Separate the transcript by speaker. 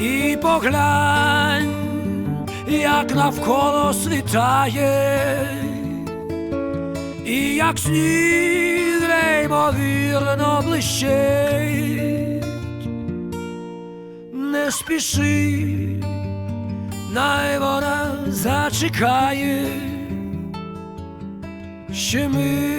Speaker 1: І поглянь, як навколо світає, і як сніг неймовірно блищить, не спіши, най вона зачекає, ще мить.